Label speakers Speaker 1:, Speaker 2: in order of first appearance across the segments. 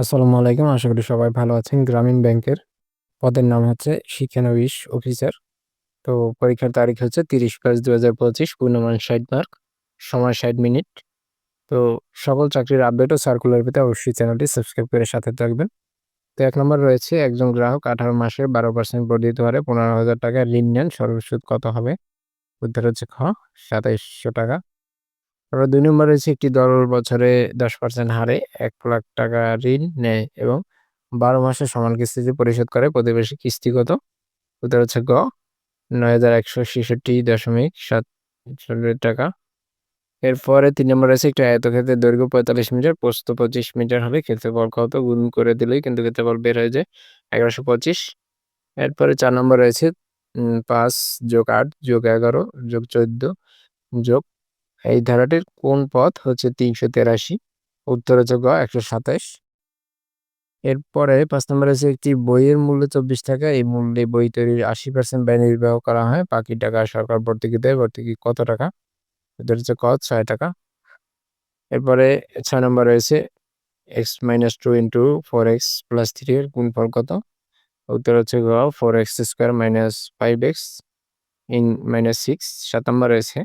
Speaker 1: আসসালামু আলাইকুম। আশা করি সবাই ভালো আছেন। গ্রামীণ ব্যাংকের পদের নাম হচ্ছে শিক্ষানবিশ অফিসার। তো পরীক্ষার তারিখ হচ্ছে তিরিশ পাঁচ দু হাজার পঁচিশ, পূর্ণমান ষাট মার্ক, সময় ষাট মিনিট। তো সকল চাকরির আপডেট ও সার্কুলার পেতে অবশ্যই চ্যানেলটি সাবস্ক্রাইব করে সাথে থাকবেন। তো এক নম্বর রয়েছে, একজন গ্রাহক আঠারো মাসে বারো পার্সেন্ট বর্ধিত হারে পনেরো হাজার টাকা ঋণ নেন। সর্বসুদ কত হবে? উদ্ধার হচ্ছে খ, সাতাইশশো টাকা। তারপর দুই নম্বর রয়েছে একটি দল বছরে দশ পার্সেন্ট হারে এক লাখ টাকা ঋণ নেয় এবং বারো মাসে সমান কিস্তিতে পরিশোধ করে প্রতিবেশী কিস্তিগত। উত্তর হচ্ছে গ, নয় হাজার একশো ছেষট্টি দশমিক সাত টাকা। এরপরে তিন নম্বর আছে একটি আয়তক্ষেত্রের দৈর্ঘ্য পঁয়তাল্লিশ মিটার পোস্ত পঁচিশ মিটার হলে ক্ষেত্রফল কত গুণ করে দিলেই কিন্তু ক্ষেত্রফল বের হয়ে যায় এগারোশো পঁচিশ। এরপরে চার নম্বর রয়েছে পাঁচ যোগ আট যোগ এগারো যোগ চোদ্দ যোগ এই ধারাটির কোন পথ হচ্ছে তিনশো তেরাশি? উত্তর হচ্ছে গ একশো সাতাশ এরপরে পাঁচ নম্বর আছে একটি বইয়ের মূল্য চব্বিশ টাকা। এই মূল্যে বই তৈরির আশি পার্সেন্ট ব্যয় নির্বাহ করা হয়। বাকি টাকা সরকার ভর্তুকি দেয়। ভর্তুকি কত টাকা? উত্তর হচ্ছে ক ছয় টাকা। এরপরে ছয় নম্বর রয়েছে x minus two into four x plus three এর গুণফল কত? উত্তর হচ্ছে গ four x square minus five x in minus six. সাত নম্বর রয়েছে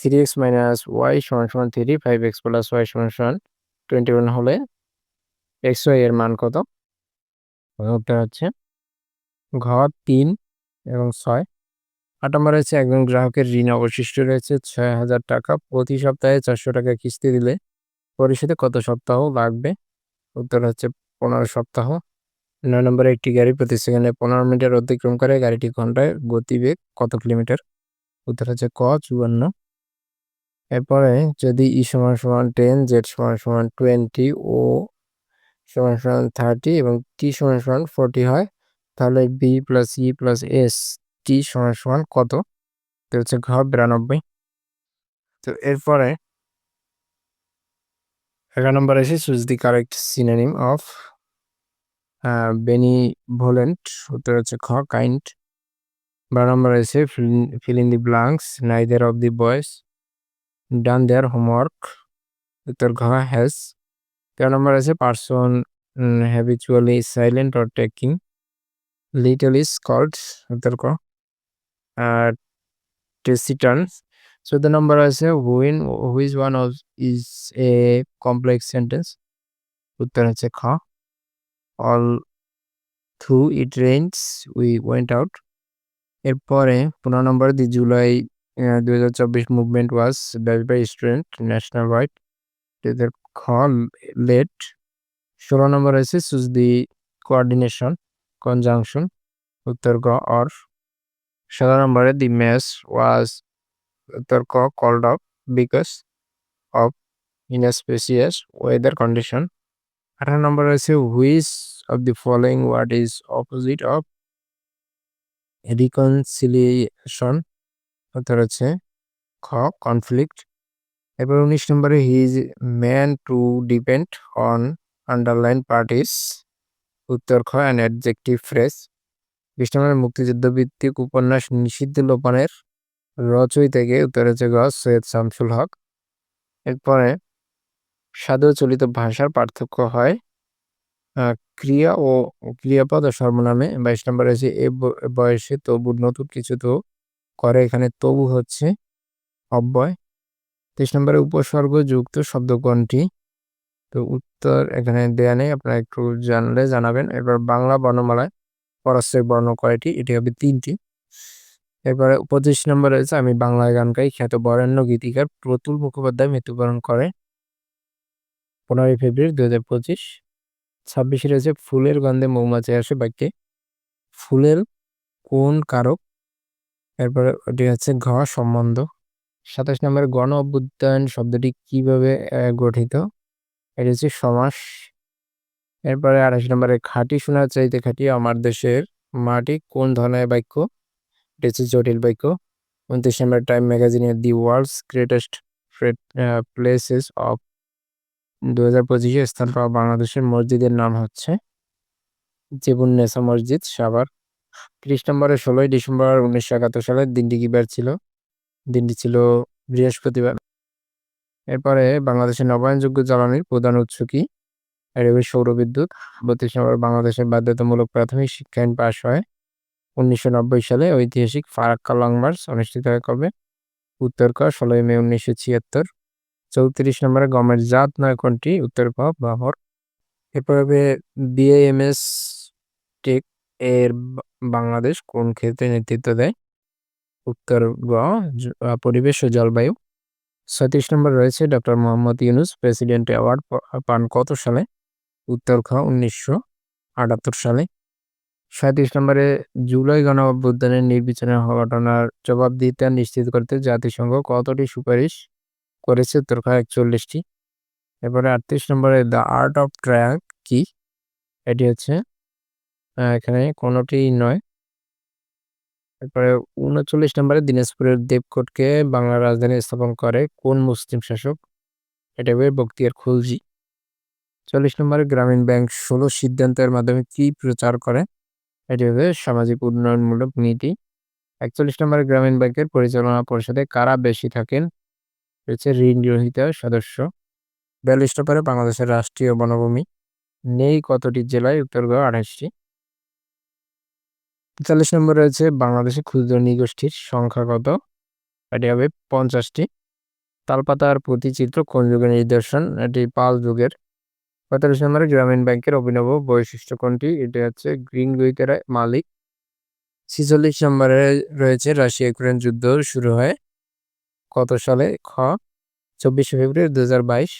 Speaker 1: থ্রি এক্স মাইনাস ওয়াই সমান সমান three five x plus y সমান সমান টোয়েন্টি ওয়ান হলে এক্স ওয়াই এর মান কত? উত্তর হচ্ছে ঘ, তিন এবং ছয়। আট নম্বর রয়েছে একজন গ্রাহকের ঋণ অবশিষ্ট রয়েছে ছয় হাজার টাকা। প্রতি সপ্তাহে চারশো টাকা কিস্তি দিলে পরিশোধে কত সপ্তাহ লাগবে? উত্তর হচ্ছে পনেরো সপ্তাহ। নয় নম্বরে একটি গাড়ি প্রতি সেকেন্ডে পনেরো মিটার অতিক্রম করে গাড়িটি ঘন্টায় গতিবেগ কত কিলোমিটার? উত্তর হচ্ছে ক, চুয়ান্ন। এরপরে যদি ই সমান সমান টেন, জেড সমান সমান টোয়েন্টি, ও সমান সমান থার্টি এবং টি সমান সমান ফোরটি হয়, তাহলে B plus E plus S, T সমান সমান কত? হচ্ছে ঘ, বিরানব্বই। তো এরপরে এগারো নম্বর এসে choose the correct synonym of benevolent উত্তর হচ্ছে খ কাইন্ড বারো নম্বর এসে fill in the blanks neither of the boys done their homework উত্তর ঘ হ্যাজ তেরো নম্বর আছে person habitually silent or taking little is called উত্তর ক আর টেসিটার্ন চোদ্দ নম্বর আছে when which one of is a complex sentence উত্তর হচ্ছে খ all through it range we went out এরপরে পনেরো নম্বর দি জুলাই হাজার চব্বিশ movement was batch by student national wide খ, লেট। ষোলো নম্বর আছে চুজ দি কোঅর্ডিনেশন কনজাংশন উত্তর গ অর সতেরো নম্বরে দি ম্যাচ ওয়াজ উত্তর ক called off because of inauspicious weather condition আঠারো নম্বর আছে which of the following word is opposite of reconciliation উত্তর হচ্ছে খ কনফ্লিক্ট এরপর উনিশ নম্বরে he is man to depend on underline parties উত্তর খ অ্যান অ্যাডজেক্টিভ ফ্রেস বিশ নম্বরে মুক্তিযুদ্ধ ভিত্তিক উপন্যাস নিষিদ্ধ লোপানের থেকে উত্তর হচ্ছে গ, সৈয়দ শামসুল হক, এরপরে সাধু চলিত ভাষার পার্থক্য হয় ক্রিয়া ও ক্রিয়াপদ ও সর্বনামে, বাইশ নম্বর আছে এ বয়সে তবু নতুন কিছু তো করে এখানে তবু হচ্ছে অব্যয়। তেইশ নম্বরে উপসর্গ যুক্ত শব্দ কোনটি? তো উত্তর এখানে দেয়া নেই, আপনারা একটু জানলে জানাবেন। এবার বাংলা বর্ণমালায় পরস্তের বর্ণ কয়টি? এটি হবে তিনটি। এরপরে পঁচিশ নম্বর রয়েছে, আমি বাংলায় গান গাই খ্যাত বরেণ্য গীতিকার প্রতুল মুখোপাধ্যায় মৃত্যুবরণ করে। পনেরোই ফেব্রুয়ারি দু হাজার পঁচিশ। ছাব্বিশে রয়েছে, ফুলের গন্ধে মৌমাছি আসে বাক্যে। ফুলের কোন কারক এরপরে ওটি হচ্ছে ঘ, সম্বন্ধ। সাতাশ নম্বরে গণ অভ্যুত্থান শব্দটি কীভাবে গঠিত? এটি হচ্ছে সমাস। এরপরে আঠাশ নম্বরে খাঁটি শোনার চাইতে খাঁটি আমার দেশের মাটি কোন ধরনের বাক্য? এটি হচ্ছে জটিল বাক্য। উনত্রিশ নম্বর টাইম ম্যাগাজিনের the world's greatest places of দু হাজার পঁচিশে স্থান পাওয়া বাংলাদেশের মসজিদের নাম হচ্ছে জীবন নেসা মসজিদ, সাভার। ত্রিশ নম্বরে ষোলোই ডিসেম্বর উনিশশো একাত্তর সালের দিনটি কি বার ছিল? দিনটি ছিল বৃহস্পতিবার। এরপরে বাংলাদেশের নবায়নযোগ্য জ্বালানির প্রধান উৎস কি? এবার সৌরবিদ্যুৎ। বত্রিশ নম্বর, বাংলাদেশের বাধ্যতামূলক প্রাথমিক শিক্ষা আইন পাশ হয়। উনিশশো নব্বই সালে ঐতিহাসিক ফারাক্কা লং মার্চ অনুষ্ঠিত হয় কবে? উত্তর ক, ষোলোই মে উনিশশো ছিয়াত্তর। চৌত্রিশ নম্বরে গমের জাত নয় কোনটি? উত্তর ক, বাহর। এরপর বিএএমএস টেক এর বাংলাদেশ কোন ক্ষেত্রে নেতৃত্ব দেয়? উত্তর গ পরিবেশ ও জলবায়ু। ছত্রিশ নম্বর রয়েছে doctor Mohammad Yunus, president award পান কত সালে? উত্তর খ উনিশশো আটাত্তর সালে। সাঁত্রিশ নম্বরে জুলাই গণ অভ্যুত্থানের নির্বাচনের ঘটনার জবাবদিহিতা নিশ্চিত করতে জাতিসংঘ কতটি সুপারিশ করেছে? উত্তর খ একচল্লিশটি। এরপরে আটত্রিশ নম্বরে দ্য আর্ট অফ ট্র্যাক কি? এটি হচ্ছে এখানে কোনোটি নয়। তারপরে উনচল্লিশ নম্বরে দিনাজপুরের দেবকোটকে বাংলার রাজধানী স্থাপন করে কোন মুসলিম শাসক? এটা হবে বক্তিয়ার খুলজি। চল্লিশ নম্বরে গ্রামীণ ব্যাংক ষোলো সিদ্ধান্তের মাধ্যমে কি প্রচার করে? এটি হবে সামাজিক উন্নয়নমূলক নীতি। একচল্লিশ নম্বরে গ্রামীণ ব্যাংকের পরিচালনা পরিষদে কারা বেশি থাকেন? রয়েছে ঋণ গ্রহীতা সদস্য। বিয়াল্লিশ নম্বরে বাংলাদেশের রাষ্ট্রীয় বনভূমি। নেই কতটি জেলায় উত্তর গোয়া আঠাশটি। চল্লিশ নম্বর রয়েছে বাংলাদেশে ক্ষুদ্র নৃগোষ্ঠীর সংখ্যা কত? এটি হবে পঞ্চাশটি। তালপাতার প্রতিচিত্র কোন যুগের নিদর্শন? এটি পাল যুগের। পঁয়তাল্লিশ নম্বরে গ্রামীণ ব্যাংকের অভিনব বৈশিষ্ট্য কোনটি? এটি হচ্ছে গ্রিন গুইকের মালিক। ছিচল্লিশ নম্বরে রয়েছে রাশিয়া ইউক্রেন যুদ্ধ শুরু হয় কত সালে? খ, চব্বিশে ফেব্রুয়ারি দু হাজার বাইশ।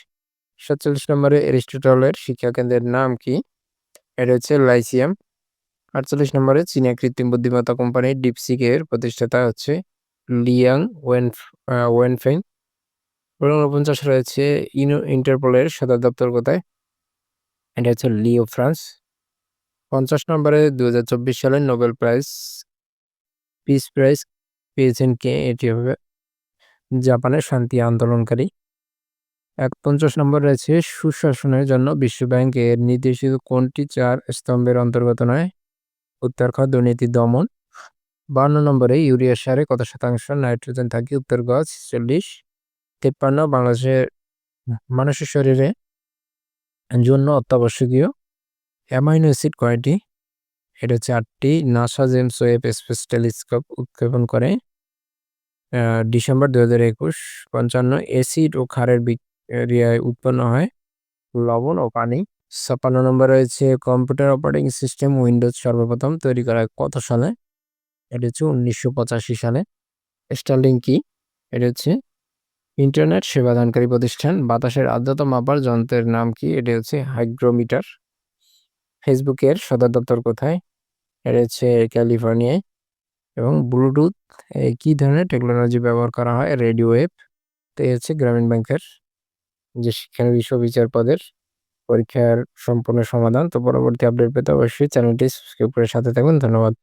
Speaker 1: সাতচল্লিশ নম্বরে এরিস্টটলের শিক্ষা কেন্দ্রের নাম কি? এটা হচ্ছে লাইসিয়াম। আটচল্লিশ নম্বরে চীনা কৃত্রিম বুদ্ধিমত্তা কোম্পানি ডিপসিকের প্রতিষ্ঠাতা হচ্ছে লিয়াং ওয়েন ওয়েনফেং। উনপঞ্চাশ রয়েছে ইনো, ইন্টারপোলের সদর দপ্তর কোথায়? এটা হচ্ছে লিও, ফ্রান্স। পঞ্চাশ নম্বরে দু হাজার চব্বিশ সালের নোবেল প্রাইজ, পিস প্রাইজ পেয়েছেন কে? এটি হবে জাপানের শান্তি আন্দোলনকারী। এক পঞ্চাশ নম্বর রয়েছে সুশাসনের জন্য বিশ্বব্যাংক এর নির্দেশিত কোনটি চার স্তম্ভের অন্তর্গত নয়? উত্তর খ দুর্নীতি দমন, বান্ন নম্বরে ইউরিয়া সারে কত শতাংশ নাইট্রোজেন থাকে উত্তর গ ছেচল্লিশ তিপ্পান্ন বাংলাদেশের মানুষের শরীরে, জন্য অত্যাবশ্যকীয়, অ্যামাইনো অ্যাসিড কয়টি? এটা আটটি। NASA James Webb space telescope উৎক্ষেপণ করে ডিসেম্বর দু হাজার একুশ, পঞ্চান্ন। অ্যাসিড ও ক্ষারের বিক্রিয়ায় উৎপন্ন হয় লবণ ও পানি। ছাপ্পান্ন নম্বর রয়েছে, কম্পিউটার অপারেটিং সিস্টেম উইন্ডোজ সর্বপ্রথম তৈরি করা কত সালে? এটা হচ্ছে উনিশশো পঁচাশি সালে। স্টার্লিং কি? এটা হচ্ছে ইন্টারনেট সেবাদানকারী প্রতিষ্ঠান। বাতাসের আর্দ্রতা মাপার যন্ত্রের নাম কি? এটা হচ্ছে হাইগ্রোমিটার। ফেসবুকের সদর দপ্তর কোথায়? এটা হচ্ছে ক্যালিফোর্নিয়ায়। এবং ব্লুটুথ কী ধরনের টেকনোলজি ব্যবহার করা হয়? রেডিও ওয়েভ তো এই হচ্ছে গ্রামীণ ব্যাংকের যে শিক্ষা বিশ্ব বিচার পদের পরীক্ষার সম্পূর্ণ সমাধান। তো পরবর্তী আপডেট পেতে অবশ্যই চ্যানেলটি সাবস্ক্রাইব করে সাথে থাকবেন ধন্যবাদ।